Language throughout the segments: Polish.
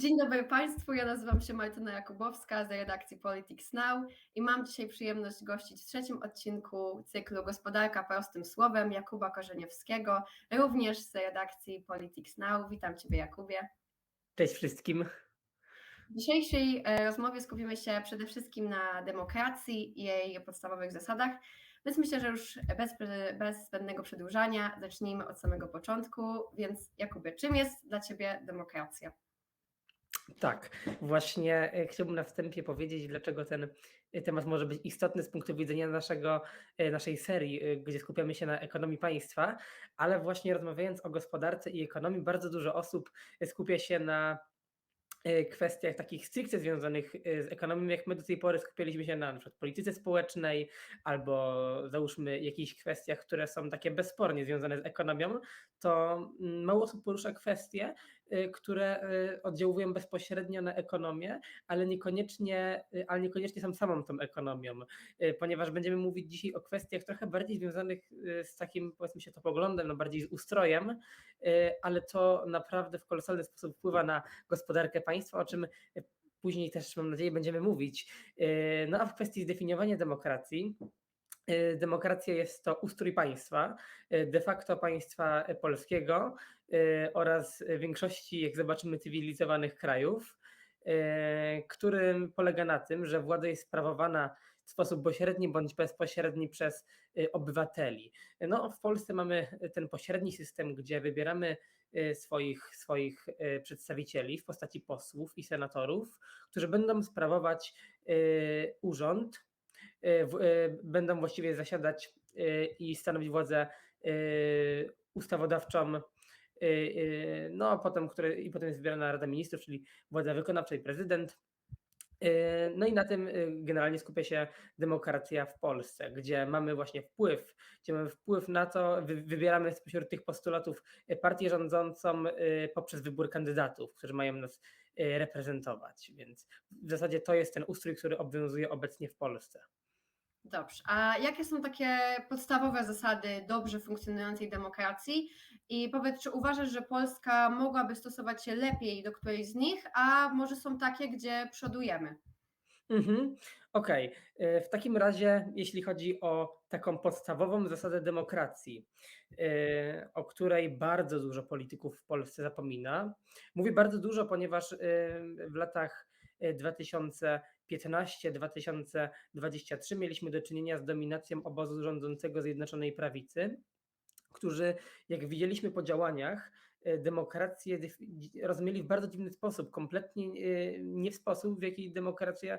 Dzień dobry Państwu, ja nazywam się Martyna Jakubowska z redakcji Politics Now i mam dzisiaj przyjemność gościć w trzecim odcinku cyklu Gospodarka prostym słowem Jakuba Korzeniewskiego, również z redakcji Politics Now. Witam Ciebie Jakubie. Cześć wszystkim. W dzisiejszej e, rozmowie skupimy się przede wszystkim na demokracji i jej podstawowych zasadach, więc myślę, że już bez, bez zbędnego przedłużania zacznijmy od samego początku. Więc Jakubie, czym jest dla Ciebie demokracja? Tak, właśnie e, chciałbym na wstępie powiedzieć, dlaczego ten e, temat może być istotny z punktu widzenia naszego, e, naszej serii, gdzie skupiamy się na ekonomii państwa, ale właśnie rozmawiając o gospodarce i ekonomii, bardzo dużo osób skupia się na kwestiach takich stricte związanych z ekonomią, jak my do tej pory skupialiśmy się na, na przykład polityce społecznej albo załóżmy jakichś kwestiach, które są takie bezspornie związane z ekonomią, to mm, mało osób porusza kwestie, które oddziałują bezpośrednio na ekonomię, ale niekoniecznie, ale niekoniecznie są samą tą ekonomią, ponieważ będziemy mówić dzisiaj o kwestiach trochę bardziej związanych z takim, powiedzmy się to poglądem, no bardziej z ustrojem, ale to naprawdę w kolosalny sposób wpływa na gospodarkę państwa, o czym później też mam nadzieję będziemy mówić. No a w kwestii zdefiniowania demokracji, Demokracja jest to ustrój państwa, de facto państwa polskiego oraz większości, jak zobaczymy, cywilizowanych krajów, którym polega na tym, że władza jest sprawowana w sposób pośredni bądź bezpośredni przez obywateli. No, w Polsce mamy ten pośredni system, gdzie wybieramy Y, swoich, swoich y, przedstawicieli w postaci posłów i senatorów, którzy będą sprawować y, urząd, będą właściwie zasiadać i stanowić władzę ustawodawczą no a potem, które, i potem jest wybierana Rada Ministrów, czyli władza wykonawcza i prezydent. Yy, no i na tym generalnie skupia się demokracja w Polsce, gdzie mamy właśnie wpływ, gdzie mamy wpływ na to, wybieramy spośród tych postulatów partię rządzącą poprzez wybór kandydatów, którzy mają nas reprezentować. Więc w zasadzie to jest ten ustrój, który obowiązuje obecnie w Polsce. Dobrze. A jakie są takie podstawowe zasady dobrze funkcjonującej demokracji? I powiedz, czy uważasz, że Polska mogłaby stosować się lepiej do którejś z nich, a może są takie, gdzie przodujemy? Mhm. Okej. Okay. W takim razie, jeśli chodzi o taką podstawową zasadę demokracji, y, o której bardzo dużo polityków w Polsce zapomina, mówię bardzo dużo, ponieważ y, w latach 2015-2023 mieliśmy do czynienia z dominacją obozu rządzącego Zjednoczonej Prawicy, którzy, jak widzieliśmy po działaniach, e, demokrację rozumieli w bardzo dziwny sposób, kompletnie e, nie w sposób, w jaki demokracja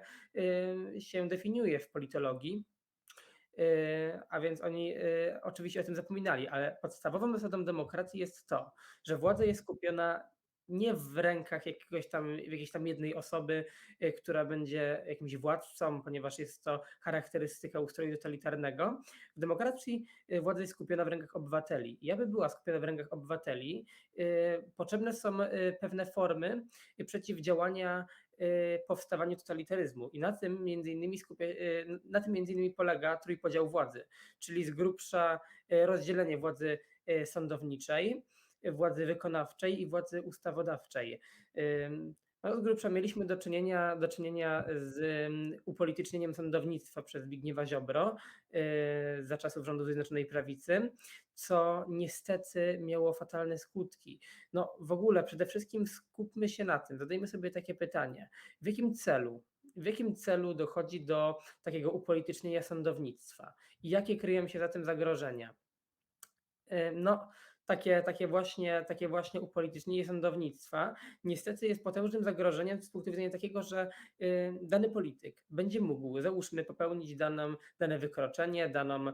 e, się definiuje w politologii. A więc oni oczywiście o tym zapominali, ale podstawową zasadą demokracji jest to, że władza jest skupiona nie w rękach jakiegoś tam, jakiejś tam jednej osoby, y, która będzie jakimś władcą, ponieważ jest to charakterystyka ustroju totalitarnego. W demokracji y, władza jest skupiona w rękach obywateli. I aby była skupiona w rękach obywateli, y, potrzebne są pewne formy przeciwdziałania powstawaniu totalitaryzmu. I na tym między innymi, skupia, na tym między innymi polega trójpodział władzy, czyli z grubsza rozdzielenie władzy sądowniczej, władzy wykonawczej i władzy ustawodawczej. No, z grubsza mieliśmy do czynienia, do czynienia z upolitycznieniem sądownictwa przez Zbigniewa Ziobro y, za czasów rządu Zjednoczonej Prawicy, co niestety miało fatalne skutki. No w ogóle przede wszystkim skupmy się na tym, zadajmy sobie takie pytanie, w jakim celu w jakim celu dochodzi do takiego upolitycznienia sądownictwa i jakie kryją się za tym zagrożenia? No, takie, takie, właśnie, takie właśnie upolitycznienie sądownictwa niestety jest potężnym zagrożeniem z punktu widzenia takiego, że y, dany polityk będzie mógł, załóżmy, popełnić daną, dane wykroczenie, daną, y,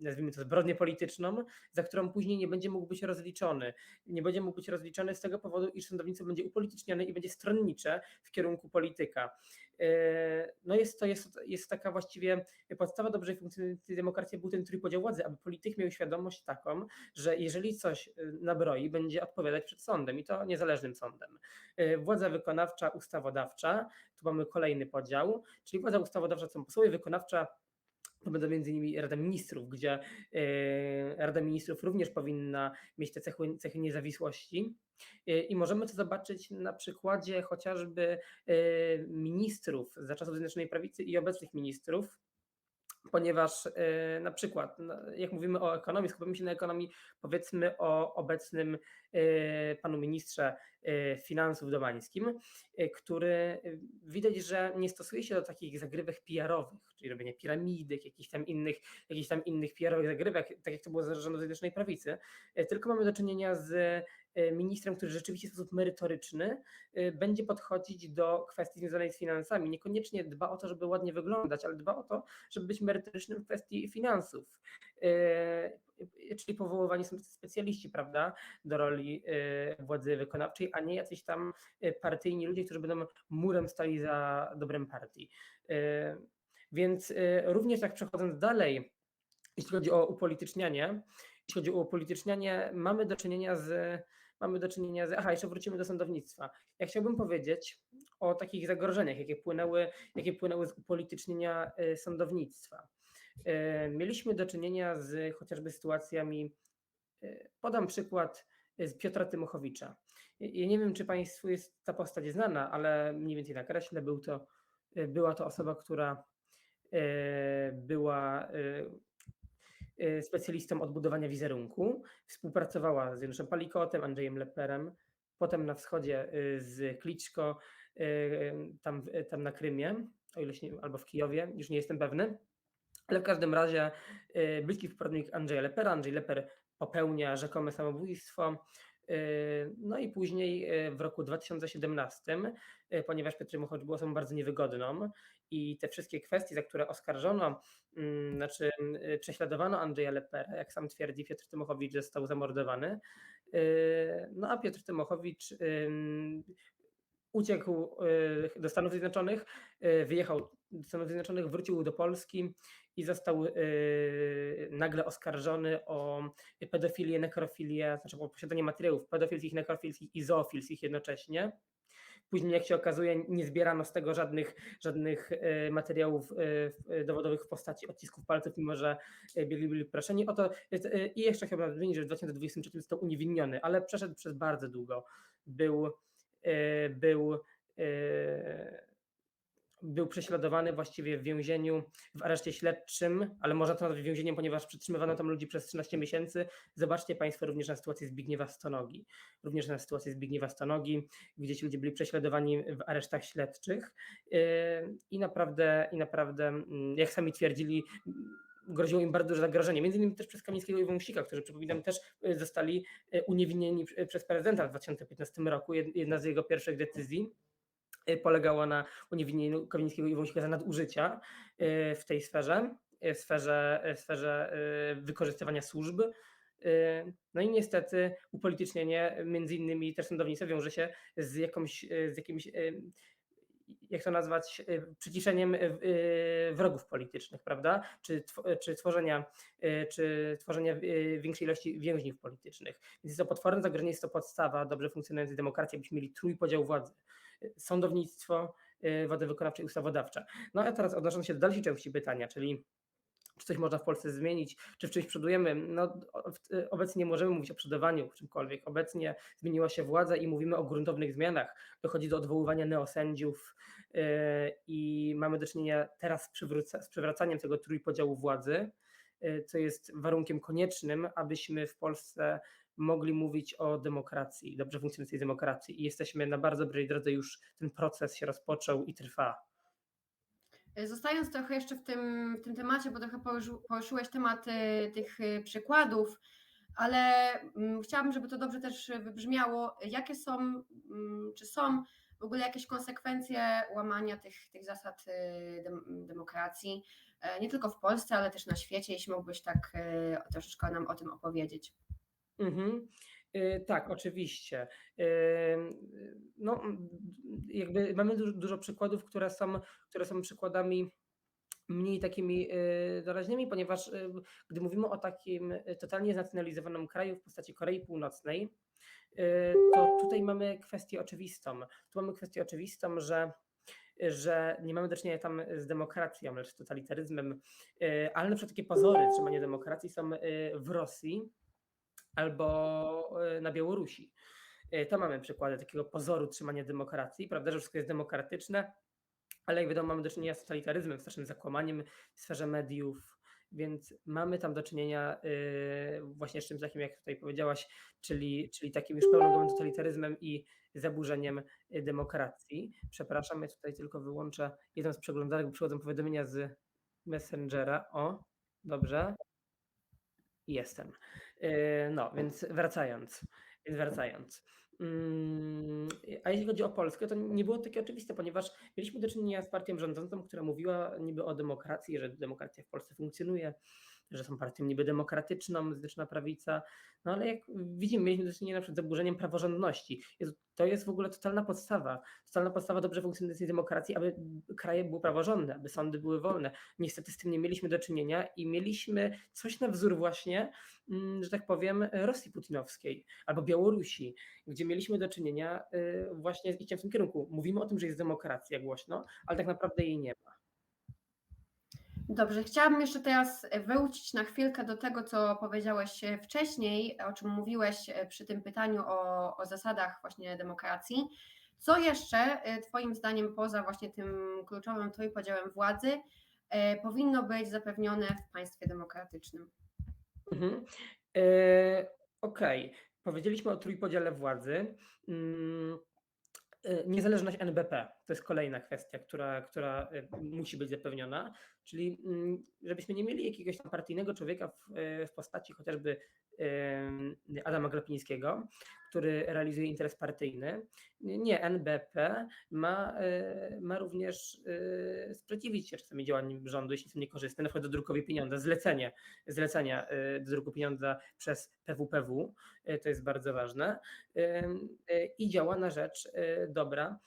nazwijmy to, zbrodnię polityczną, za którą później nie będzie mógł być rozliczony. Nie będzie mógł być rozliczony z tego powodu, iż sądownictwo będzie upolitycznione i będzie stronnicze w kierunku polityka. Y, no jest to jest, jest taka właściwie podstawa dobrze funkcjonującej demokracji, był ten trójpodział władzy, aby polityk miał świadomość taką, że jeżeli coś y, nabroi, będzie odpowiadać przed sądem i to niezależnym sądem. Y, władza wykonawcza, ustawodawcza, tu mamy kolejny podział, czyli władza ustawodawcza są posłowie, wykonawcza to będą między innymi Rada Ministrów, gdzie e, Rada Ministrów również powinna mieć te cechy, cechy niezawisłości. E, I możemy to zobaczyć na przykładzie chociażby e, ministrów za czasów Zjednoczonej Prawicy i obecnych ministrów, ponieważ e, na przykład, no, jak mówimy o ekonomii, skupimy się na ekonomii, powiedzmy o obecnym e, panu ministrze e, finansów Domańskim, który widać, że nie stosuje się do takich zagrywek PR-owych, czyli robienia piramidek, jakichś tam innych, tam innych PR-owych zagrywek, tak jak to było za rządów Zjednoczonej Prawicy, tylko mamy do czynienia z ministrem, który rzeczywiście w sposób merytoryczny e, będzie podchodzić do kwestii związanej z finansami. Niekoniecznie dba o to, żeby ładnie wyglądać, ale dba o to, żeby być merytorycznym w kwestii finansów. E, Czyli powoływani są specjaliści, prawda, do roli władzy wykonawczej, a nie jacyś tam partyjni ludzie, którzy będą murem stali za dobrem partii. Więc również tak przechodząc dalej, jeśli chodzi o upolitycznianie, jeśli chodzi o upolitycznianie, mamy do czynienia z mamy do czynienia z. Aha, jeszcze wrócimy do sądownictwa. Ja chciałbym powiedzieć o takich zagrożeniach, jakie płynęły, jakie płynęły z upolitycznienia e, sądownictwa. E, Mieliśmy do czynienia z chociażby sytuacjami, e, podam przykład z Piotra Tymochowicza. Ja nie wiem, czy Państwu jest ta postać znana, ale mniej więcej nakreślę, był to, była to osoba, która była specjalistą odbudowania wizerunku, współpracowała z Januszem Palikotem, Andrzejem Leperem, potem na wschodzie e, z Kliczko, e, tam, tam na Krymie, o ile albo w Kijowie, już nie jestem pewny. Ale w każdym razie bliski współpracownik Andrzeja Lepera. Andrzej Leper popełnia rzekome samobójstwo. No i później w roku 2017, e, ponieważ Piotr Tymochowicz był osobą bardzo niewygodną i te wszystkie kwestie, za które oskarżono, mm, znaczy mm, prześladowano Andrzeja Lepera, jak sam twierdzi, Piotr Tymochowicz został zamordowany. E, No a Piotr Tymochowicz ym, uciekł e, do Stanów Zjednoczonych, wyjechał do Stanów Zjednoczonych, wrócił do Polski i został nagle oskarżony o pedofilię, nekrofilię, znaczy o posiadanie materiałów pedofilskich, nekrofilskich i zoofilskich jednocześnie. Później, jak się okazuje, nie zbierano z tego żadnych, żadnych e, materiałów e, e, dowodowych w postaci odcisków palców, mimo że biegli byli proszeni o to. I jeszcze chciałbym nadmienić, że w 2023 został uniewinniony, ale przeszedł przez bardzo długo. Był, był, był prześladowany właściwie w więzieniu, w areszcie śledczym, ale można to nazwać więzieniem, ponieważ przetrzymywano tam ludzi przez 13 miesięcy. Zobaczcie Państwo również na sytuację Zbigniewa Stonogi. Również na sytuację Zbigniewa Stonogi, gdzie ci ludzie byli prześladowani w aresztach śledczych yy, i naprawdę, i naprawdę, mm, jak sami twierdzili, groziło im bardzo duże zagrożenie. Między innymi też przez Kamińskiego i Wąsika, którzy przypominam też y, zostali y, uniewinnieni pr- przez prezydenta w 2015 roku. Jed- Jedna z jego pierwszych decyzji y, polegała na uniewinnieniu Kamińskiego i Wąsika za nadużycia y, w tej sferze, y, w sferze, y, w sferze y, wykorzystywania służb. Y, No i niestety upolitycznienie między innymi też sądownictwa wiąże się z jakąś, y, z jakimś, y, jak to nazwać, y, przyciszeniem y, y, wrogów politycznych, prawda? Czy, czy tworzenia, y, czy tworzenia y, większej ilości więźniów politycznych. Więc jest to potworne zagrożenie, jest to podstawa dobrze funkcjonującej demokracji, abyśmy mieli trójpodział władzy. Sądownictwo, y, władza wykonawcza i ustawodawcza. No a teraz odnosząc się do dalszej części pytania, czyli czy coś można w Polsce zmienić, czy w czymś przodujemy. No, y, obecnie nie możemy mówić o przodowaniu w czymkolwiek. Obecnie zmieniła się władza i mówimy o gruntownych zmianach. Dochodzi do odwoływania neosędziów y, i mamy do czynienia teraz z, przywracaniem tego trójpodziału władzy, co jest warunkiem koniecznym, abyśmy w Polsce mogli mówić o demokracji, dobrze funkcjonującej demokracji. I jesteśmy na bardzo dobrej drodze, już ten proces się rozpoczął i trwa. Zostając trochę jeszcze w tym, w tym temacie, bo trochę poruszył- poruszyłeś temat tych y, przykładów, ale mm, chciałabym, żeby to dobrze też wybrzmiało. Jakie są, mm, czy są w ogóle jakieś konsekwencje łamania tych, tych zasad dem, demokracji, e, nie tylko w Polsce, ale też na świecie, jeśli mógłbyś tak troszeczkę nam o tym opowiedzieć. Mhm. Y, Tak, oczywiście. Ym, No, jakby mamy dużo, dużo przykładów, które są, które są przykładami mniej takimi y, doraźnymi, ponieważ y, gdy mówimy o takim y, totalnie znacjonalizowanym kraju w postaci Korei Północnej, y, to tutaj mamy kwestię oczywistą. Tu mamy kwestię oczywistą, że że nie mamy do czynienia tam z demokracją, lecz z totalitaryzmem, y, ale na przykład takie pozory trzymania demokracji są y, w Rosji albo y, na Białorusi. Y, To mamy przykłady takiego pozoru trzymania demokracji, prawda, że wszystko jest demokratyczne, ale jak wiadomo mamy do czynienia z totalitaryzmem, strasznym zakłamaniem w sferze mediów, więc mamy tam do czynienia y, właśnie z czymś takim, jak tutaj powiedziałaś, czyli, czyli takim już pełnogłowym totalitaryzmem i zaburzeniem demokracji. Przepraszam, ja tutaj tylko wyłączę jedną z przeglądarek, bo przychodzą powiadomienia z Messengera. O, dobrze. Jestem. Y, No, więc wracając, więc wracając. Mm, A jeśli chodzi o Polskę, to nie było takie oczywiste, ponieważ mieliśmy do czynienia z partią rządzącą, która mówiła niby o demokracji, że demokracja w Polsce funkcjonuje, że są partią niby demokratyczną, Zjednoczona Prawica, no ale jak widzimy, mieliśmy do czynienia na przykład z zaburzeniem praworządności. To jest w ogóle totalna podstawa, totalna podstawa dobrze funkcjonującej demokracji, aby kraje były praworządne, aby sądy były wolne. Niestety z tym nie mieliśmy do czynienia i mieliśmy coś na wzór właśnie, mm, że tak powiem, Rosji putinowskiej albo Białorusi, gdzie mieliśmy do czynienia y, właśnie z idźciem w tym kierunku. Mówimy o tym, że jest demokracja głośno, ale tak naprawdę jej nie ma. Dobrze, chciałabym jeszcze teraz wrócić na chwilkę do tego, co powiedziałeś wcześniej, o czym mówiłeś przy tym pytaniu o, o zasadach właśnie demokracji. Co jeszcze e, Twoim zdaniem poza właśnie tym kluczowym trójpodziałem władzy e, powinno być zapewnione w państwie demokratycznym? Mhm. E, Okej, powiedzieliśmy o trójpodziale władzy. Mm, e, Niezależność NBP to jest kolejna kwestia, która, która e, musi być zapewniona, czyli mm, żebyśmy nie mieli jakiegoś tam partyjnego człowieka w, e, w postaci chociażby em, Adama Glapińskiego, który realizuje interes partyjny. Nie, NBP ma, ma również sprzeciwić się czasami działaniom rządu, jeśli są niekorzystne, na przykład do drukowi pieniądza, zlecenie, zlecenia do druku pieniądza przez PWPW, to jest bardzo ważne, i działa na rzecz dobra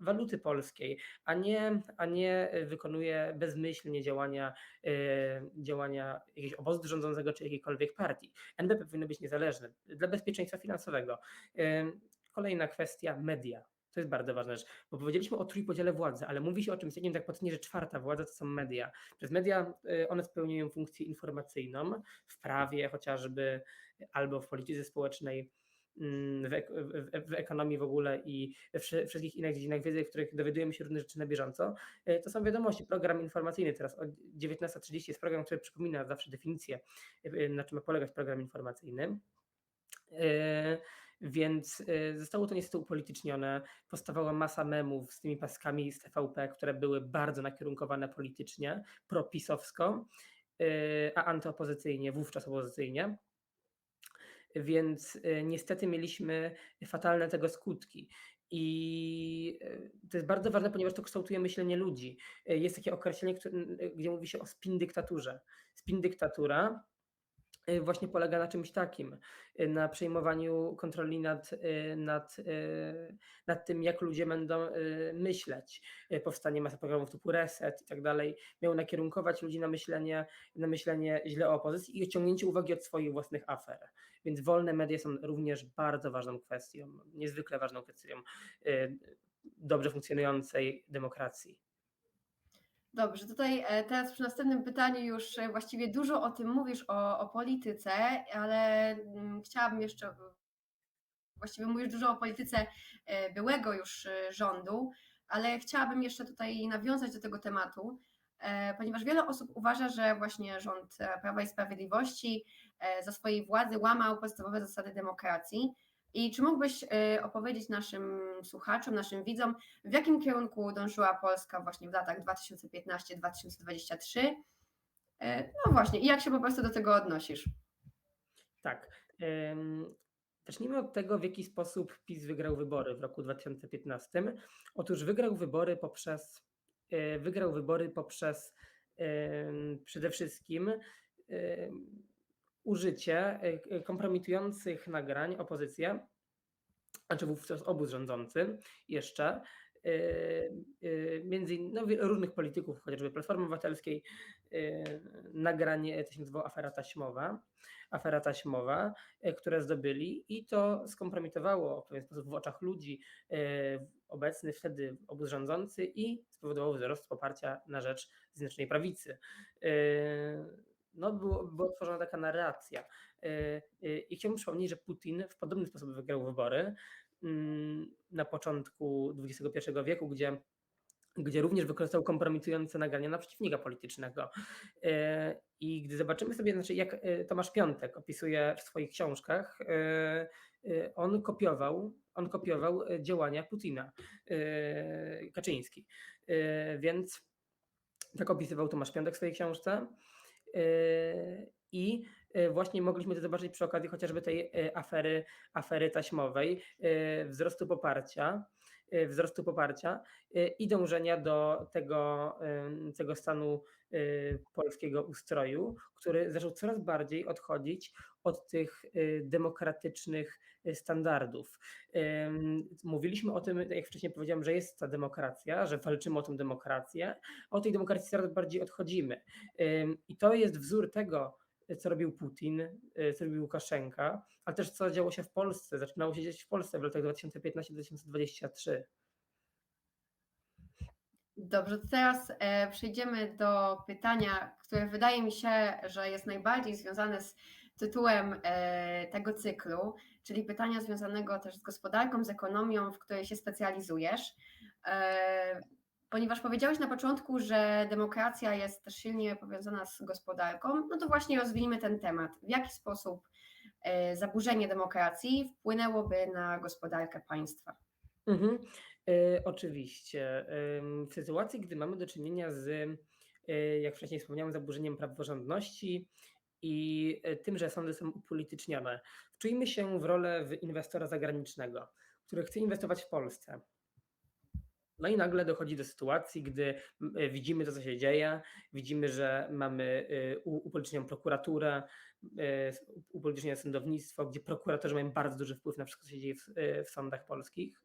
waluty polskiej, a nie, a nie wykonuje bezmyślnie działania, e, działania jakiegoś obozu rządzącego czy jakiejkolwiek partii. NBP powinno być niezależne dla bezpieczeństwa finansowego. Em, Kolejna kwestia media. To jest bardzo ważna rzecz, bo powiedzieliśmy o trójpodziale władzy, ale mówi się o czymś takim tak potnie, że czwarta władza to są media. Przez media y, one spełniają funkcję informacyjną w prawie chociażby, albo w polityce społecznej, w, ek- w, w ekonomii w ogóle i we wszy- wszystkich innych dziedzinach wiedzy, w których dowiadujemy się różnych rzeczy na bieżąco. Y, To są wiadomości, program informacyjny. Teraz o 19.30 jest program, który przypomina zawsze definicję, y, na czym ma polegać program informacyjny. Yy, Więc zostało to niestety upolitycznione. Powstawała masa memów z tymi paskami z TVP, które były bardzo nakierunkowane politycznie, propisowsko, a antyopozycyjnie, wówczas opozycyjnie. Więc yy, niestety mieliśmy fatalne tego skutki. I yy, to jest bardzo ważne, ponieważ to kształtuje myślenie ludzi. Yy, Jest takie określenie, gdzie mówi się o spin dyktaturze. Spin dyktatura właśnie polega na czymś takim, y, na przejmowaniu kontroli nad, y, nad, y, nad tym, jak ludzie będą y, myśleć. Y, Powstanie masa programów typu Reset i tak dalej miało nakierunkować ludzi na myślenie, na myślenie źle o opozycji i ociągnięcie uwagi od swoich własnych afer. Więc wolne media są również bardzo ważną kwestią, niezwykle ważną kwestią y, dobrze funkcjonującej demokracji. Dobrze, tutaj e, teraz przy następnym pytaniu już e, właściwie dużo o tym mówisz, o, o polityce, ale mm, chciałabym jeszcze, właściwie mówisz dużo o polityce e, byłego już rządu, ale chciałabym jeszcze tutaj nawiązać do tego tematu, ponieważ wiele osób uważa, że właśnie rząd Prawa i Sprawiedliwości za swojej władzy łamał podstawowe zasady demokracji. I czy mógłbyś e, opowiedzieć naszym słuchaczom, naszym widzom, w jakim kierunku dążyła Polska właśnie w latach 2015-2023? E, No właśnie, i jak się po prostu do tego odnosisz? Tak. Zacznijmy od tego, w jaki sposób PiS wygrał wybory w roku 2015. Otóż wygrał wybory poprzez, e, wygrał wybory poprzez przede wszystkim użycie e, k- kompromitujących nagrań opozycję, znaczy wówczas obóz rządzący jeszcze, y, między in no, różnych polityków, chociażby Platformy Obywatelskiej, nagrań, to się nazywało afera taśmowa afera taśmowa, które zdobyli i to skompromitowało w pewien sposób w oczach ludzi, obecny wtedy obóz rządzący i spowodowało wzrost poparcia na rzecz Zjednoczonej Prawicy. No było była tworzona taka narracja. Y, y, I chciałbym przypomnieć, że Putin w podobny sposób wygrał wybory, mm, na początku XXI wieku, gdzie gdzie również wykorzystał kompromitujące nagrania na przeciwnika politycznego. Y, I gdy zobaczymy sobie, znaczy jak Tomasz Piątek opisuje w swoich książkach, on kopiował on kopiował, działania Putina, Kaczyński. Więc tak opisywał Tomasz Piątek w swojej książce. Y, I y, właśnie mogliśmy to zobaczyć przy okazji chociażby tej y, afery afery taśmowej, wzrostu poparcia wzrostu poparcia y, i dążenia do tego, ym, tego stanu y, polskiego ustroju, który zaczął coraz bardziej odchodzić od tych y, demokratycznych y, standardów. Mówiliśmy o tym, jak wcześniej powiedziałem, że jest ta demokracja, że walczymy o tę demokrację, od tej demokracji coraz bardziej odchodzimy. I to jest wzór tego, co robił Putin, y, co robił Łukaszenka, ale też co działo się w Polsce, zaczynało się dziać w Polsce w latach 2015-2023. Dobrze, to teraz e, przejdziemy do pytania, które wydaje mi się, że jest najbardziej związane z tytułem e, tego cyklu, czyli pytania związanego też z gospodarką, z ekonomią, w której się specjalizujesz. E, ponieważ powiedziałeś na początku, że demokracja jest też silnie powiązana z gospodarką, no to właśnie rozwijmy ten temat. W jaki sposób e, zaburzenie demokracji wpłynęłoby na gospodarkę państwa? Mhm. Y, oczywiście. W sytuacji, gdy mamy do czynienia z, y, jak wcześniej wspomniałem, zaburzeniem praworządności i y, tym, że sądy są upolitycznione, wczujmy się w rolę inwestora zagranicznego, który chce inwestować w Polsce. No i nagle dochodzi do sytuacji, gdy y, widzimy to, co się dzieje, widzimy, że mamy y, u- upolitycznioną prokuraturę, s- upolitycznione sądownictwo, gdzie prokuratorzy mają bardzo duży wpływ na wszystko, co się dzieje w, w sądach polskich.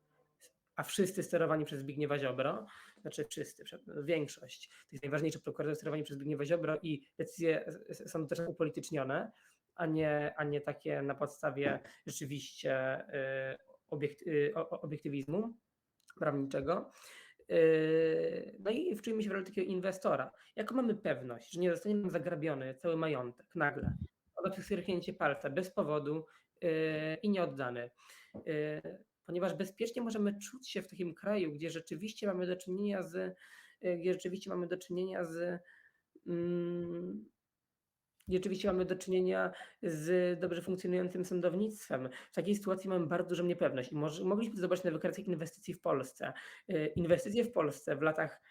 A wszyscy sterowani przez Zbigniewa Ziobro, znaczy wszyscy, no, większość tych najważniejszych prokuratorów sterowani przez Zbigniewa Ziobro i decyzje są też upolitycznione, a nie, a nie takie na podstawie rzeczywiście obiektywizmu prawniczego. Yy, No i wczujmy się w rolę takiego inwestora. Jaką mamy pewność, że nie zostanie nam zagrabiony cały majątek nagle, od wsyrchnięcie palca, bez powodu yy, i nieoddany? Yy, Ponieważ bezpiecznie możemy czuć się w takim kraju, gdzie rzeczywiście mamy do czynienia z, gdzie rzeczywiście mamy do czynienia z, mm, gdzie rzeczywiście mamy do czynienia z dobrze funkcjonującym sądownictwem. W takiej sytuacji mamy bardzo dużą niepewność i mogliśmy zobaczyć na wykresach inwestycji w Polsce. Y, Inwestycje w Polsce w latach,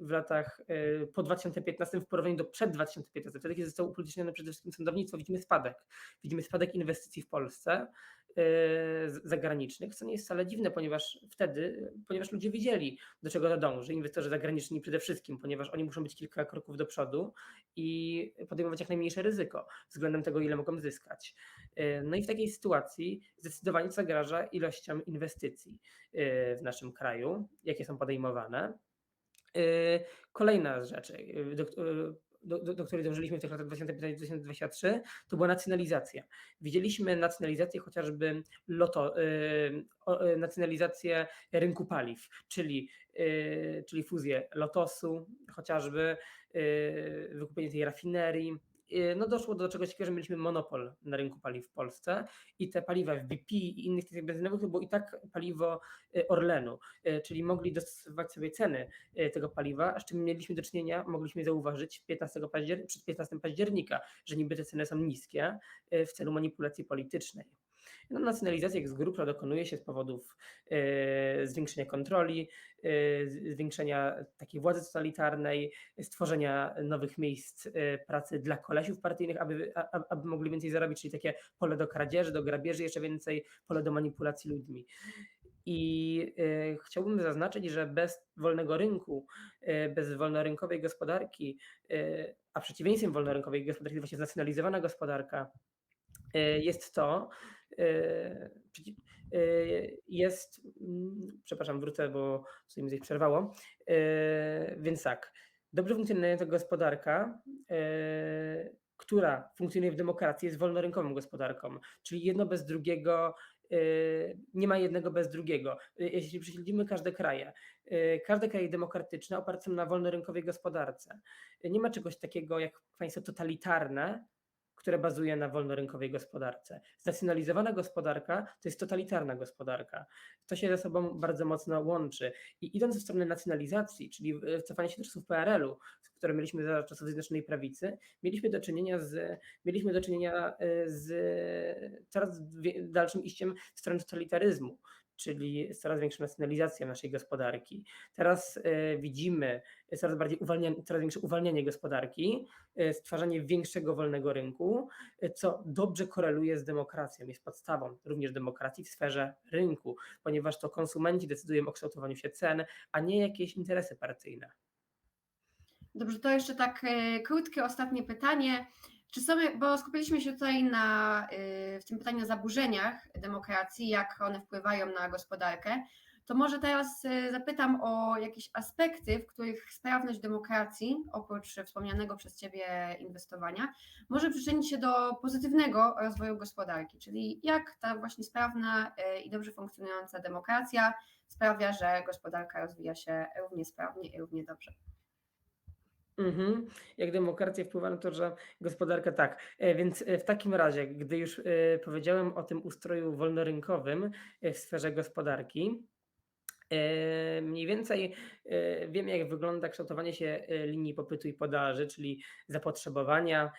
w latach y, po 2015 w porównaniu do przed 2015, wtedy kiedy zostało upolitycznione przede wszystkim sądownictwo, widzimy spadek. Widzimy spadek inwestycji w Polsce z- zagranicznych, co nie jest wcale dziwne, ponieważ wtedy, ponieważ ludzie wiedzieli, do czego to dąży, inwestorzy zagraniczni przede wszystkim, ponieważ oni muszą być kilka kroków do przodu i podejmować jak najmniejsze ryzyko względem tego, ile mogą zyskać. No i w takiej sytuacji zdecydowanie zagraża ilościom inwestycji w naszym kraju, jakie są podejmowane. Y, Kolejna z rzeczy, y, do, y, do, do, do której dążyliśmy w tych latach 2015-2023, to była nacjonalizacja. Widzieliśmy nacjonalizację chociażby loto, nacjonalizację rynku paliw, czyli, czyli fuzję Lotosu, chociażby wykupienie tej rafinerii. Y, No doszło do czegoś takiego, że mieliśmy monopol na rynku paliw w Polsce i te paliwa w BP i innych tych benzynowych to było i tak paliwo y, Orlenu, y, czyli mogli dostosować sobie ceny tego paliwa, z czym mieliśmy do czynienia, mogliśmy zauważyć 15 paździer- przed 15 października, że niby te ceny są niskie w celu manipulacji politycznej. No, nacjonalizacja z grubsza dokonuje się z powodów y, zwiększenia kontroli, z- zwiększenia takiej władzy totalitarnej, stworzenia nowych miejsc y, pracy dla kolesiów partyjnych, aby, a- aby mogli więcej zarobić, czyli takie pole do kradzieży, do grabieży, jeszcze więcej pole do manipulacji ludźmi. I chciałbym zaznaczyć, że bez wolnego rynku, bez wolnorynkowej gospodarki, a przeciwieństwem wolnorynkowej gospodarki jest właśnie znacjonalizowana gospodarka, jest to, jest mm, przepraszam, wrócę, bo coś mi coś przerwało. Yy, więc tak, dobrze funkcjonująca gospodarka, która funkcjonuje w demokracji, jest wolnorynkową gospodarką, czyli jedno bez drugiego, nie ma jednego bez drugiego. Jeśli prześledzimy każde kraje, każde kraje demokratyczne oparte są na wolnorynkowej gospodarce. Nie ma czegoś takiego jak państwo totalitarne, które bazuje na wolnorynkowej gospodarce. Znacjonalizowana gospodarka to jest totalitarna gospodarka. To się ze sobą bardzo mocno łączy. I idąc w stronę nacjonalizacji, czyli cofania się do czasów PRL-u, które mieliśmy za czasów Zjednoczonej Prawicy, mieliśmy do czynienia z, mieliśmy do czynienia y, z coraz dalszym iściem w stronę totalitaryzmu, czyli coraz większą nacjonalizacją naszej gospodarki. Teraz y, widzimy coraz bardziej uwalnianie, coraz większe uwalnianie gospodarki, y, stwarzanie większego wolnego rynku, co dobrze koreluje z demokracją, jest podstawą również demokracji w sferze rynku, ponieważ to konsumenci decydują o kształtowaniu się cen, a nie jakieś interesy partyjne. Dobrze, to jeszcze tak e, krótkie ostatnie pytanie. Czy bo skupiliśmy się tutaj na, e, w tym pytaniu na zaburzeniach demokracji, jak one wpływają na gospodarkę, to może teraz e, zapytam o jakieś aspekty, w których sprawność demokracji, oprócz wspomnianego przez Ciebie inwestowania, może przyczynić się do pozytywnego rozwoju gospodarki, czyli jak ta właśnie sprawna e, i dobrze funkcjonująca demokracja sprawia, że gospodarka rozwija się równie sprawnie i równie dobrze. Mhm. Jak demokracja wpływa na to, że gospodarka tak. E, Więc e, w takim razie, gdy już e, powiedziałem o tym ustroju wolnorynkowym w sferze gospodarki, mniej więcej wiemy, jak wygląda kształtowanie się linii popytu i podaży, czyli zapotrzebowania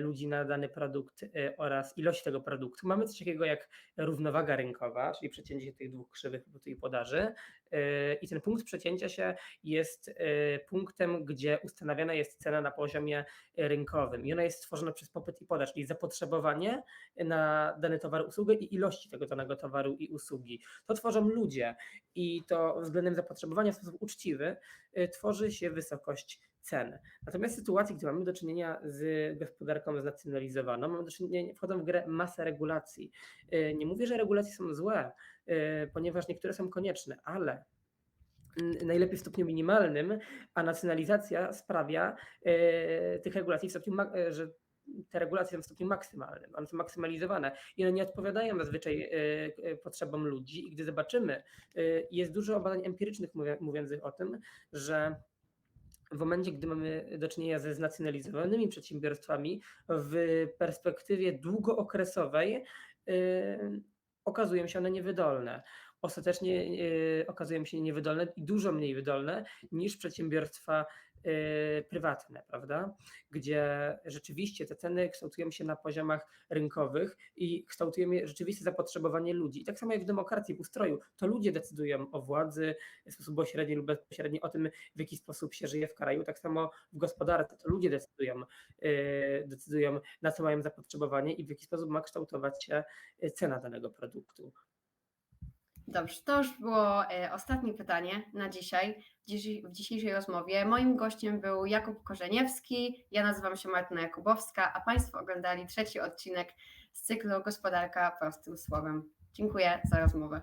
ludzi na dany produkt oraz ilości tego produktu. Mamy coś takiego jak równowaga rynkowa, czyli przecięcie tych dwóch krzywych popytu i podaży. E, I ten punkt przecięcia się jest e, punktem, gdzie ustanawiana jest cena na poziomie rynkowym i ona jest stworzona przez popyt i podaż, czyli zapotrzebowanie na dany towar, usługę i ilości tego danego towaru i usługi. To tworzą ludzie i to względem zapotrzebowania w sposób uczciwy e, tworzy się wysokość cen. Natomiast w sytuacji, gdy mamy do czynienia z gospodarką znacjonalizowaną, mamy do czynienia, wchodzą w grę masę regulacji. E, Nie mówię, że regulacje są złe, e, ponieważ niektóre są konieczne, ale najlepiej w stopniu minimalnym, a nacjonalizacja sprawia e, tych regulacji w stopniu, że te regulacje są w stopniu maksymalnym, one są maksymalizowane i one nie odpowiadają zazwyczaj potrzebom ludzi. I gdy zobaczymy, jest dużo badań empirycznych mówi- mówiących o tym, że w momencie, gdy mamy do czynienia ze znacjonalizowanymi przedsiębiorstwami, w perspektywie długookresowej yy, okazują się one niewydolne. Ostatecznie yy, okazują się niewydolne i dużo mniej wydolne niż przedsiębiorstwa yy, prywatne, prawda? Gdzie rzeczywiście te ceny kształtują się na poziomach rynkowych i kształtują je rzeczywiste zapotrzebowanie ludzi. I tak samo jak w demokracji, w ustroju, to ludzie decydują o władzy w sposób pośredni lub bezpośredni, o tym, w jaki sposób się żyje w kraju. Tak samo w gospodarce to ludzie decydują, yy, decydują na co mają zapotrzebowanie i w jaki sposób ma kształtować się cena danego produktu. Dobrze, to już było e, ostatnie pytanie na dzisiaj, w dzisiejszej rozmowie. Moim gościem był Jakub Korzeniewski, ja nazywam się Martyna Jakubowska, a Państwo oglądali trzeci odcinek z cyklu Gospodarka prostym słowem. Dziękuję za rozmowę.